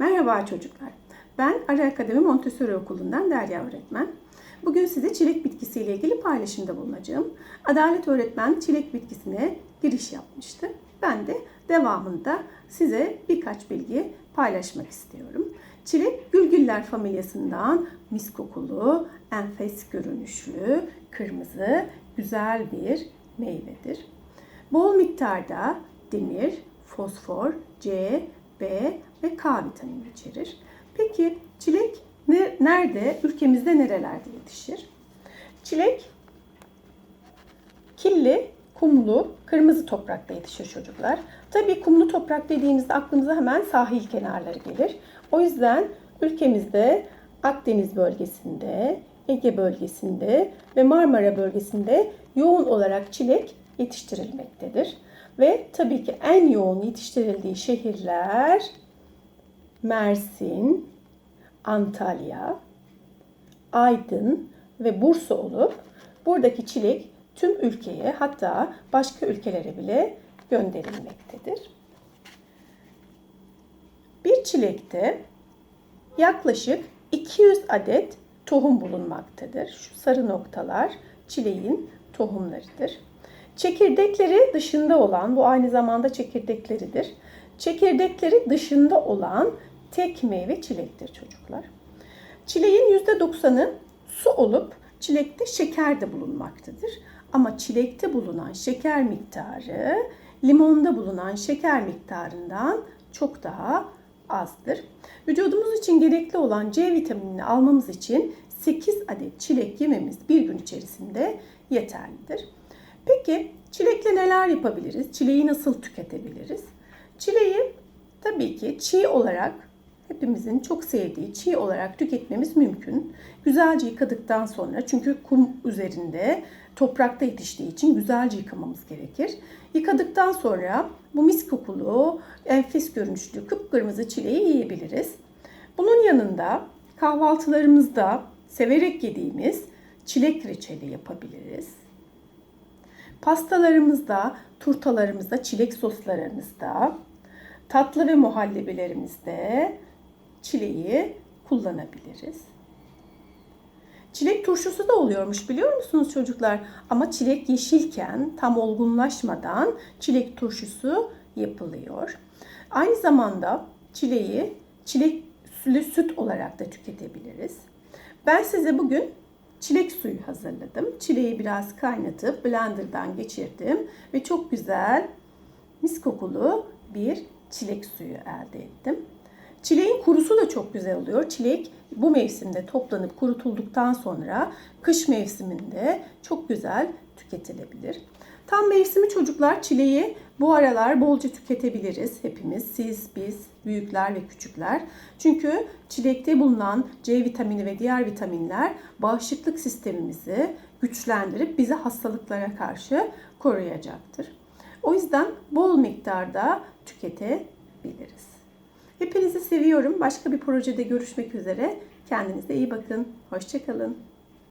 Merhaba çocuklar. Ben Ara Akademi Montessori Okulu'ndan Derya öğretmen. Bugün size çilek bitkisiyle ilgili paylaşımda bulunacağım. Adalet öğretmen çilek bitkisine giriş yapmıştı. Ben de devamında size birkaç bilgi paylaşmak istiyorum. Çilek gülgüller familyasından mis kokulu, enfes görünüşlü, kırmızı, güzel bir meyvedir. Bol miktarda demir, fosfor, C, B ve K vitamini içerir. Peki çilek ne, nerede, ülkemizde nerelerde yetişir? Çilek killi, kumlu, kırmızı toprakta yetişir çocuklar. Tabii kumlu toprak dediğimizde aklımıza hemen sahil kenarları gelir. O yüzden ülkemizde Akdeniz bölgesinde, Ege bölgesinde ve Marmara bölgesinde yoğun olarak çilek yetiştirilmektedir. Ve tabii ki en yoğun yetiştirildiği şehirler Mersin, Antalya, Aydın ve Bursa olup buradaki çilek tüm ülkeye hatta başka ülkelere bile gönderilmektedir. Bir çilekte yaklaşık 200 adet tohum bulunmaktadır. Şu sarı noktalar çileğin tohumlarıdır. Çekirdekleri dışında olan, bu aynı zamanda çekirdekleridir. Çekirdekleri dışında olan tek meyve çilektir çocuklar. Çileğin %90'ı su olup çilekte şeker de bulunmaktadır. Ama çilekte bulunan şeker miktarı limonda bulunan şeker miktarından çok daha azdır. Vücudumuz için gerekli olan C vitaminini almamız için 8 adet çilek yememiz bir gün içerisinde yeterlidir. Peki çilekle neler yapabiliriz? Çileği nasıl tüketebiliriz? Çileği tabii ki çiğ olarak hepimizin çok sevdiği çiğ olarak tüketmemiz mümkün. Güzelce yıkadıktan sonra çünkü kum üzerinde toprakta yetiştiği için güzelce yıkamamız gerekir. Yıkadıktan sonra bu mis kokulu, enfes görünüşlü kıpkırmızı çileği yiyebiliriz. Bunun yanında kahvaltılarımızda severek yediğimiz çilek reçeli yapabiliriz. Pastalarımızda, turtalarımızda, çilek soslarımızda, tatlı ve muhallebilerimizde çileği kullanabiliriz. Çilek turşusu da oluyormuş biliyor musunuz çocuklar? Ama çilek yeşilken tam olgunlaşmadan çilek turşusu yapılıyor. Aynı zamanda çileği çilekli süt olarak da tüketebiliriz. Ben size bugün çilek suyu hazırladım. Çileği biraz kaynatıp blenderdan geçirdim ve çok güzel mis kokulu bir çilek suyu elde ettim. Çileğin kurusu da çok güzel oluyor. Çilek bu mevsimde toplanıp kurutulduktan sonra kış mevsiminde çok güzel tüketilebilir. Tam mevsimi çocuklar çileği bu aralar bolca tüketebiliriz hepimiz. Siz, biz, büyükler ve küçükler. Çünkü çilekte bulunan C vitamini ve diğer vitaminler bağışıklık sistemimizi güçlendirip bizi hastalıklara karşı koruyacaktır. O yüzden bol miktarda tüketebiliriz. Hepinizi seviyorum. Başka bir projede görüşmek üzere. Kendinize iyi bakın. Hoşçakalın.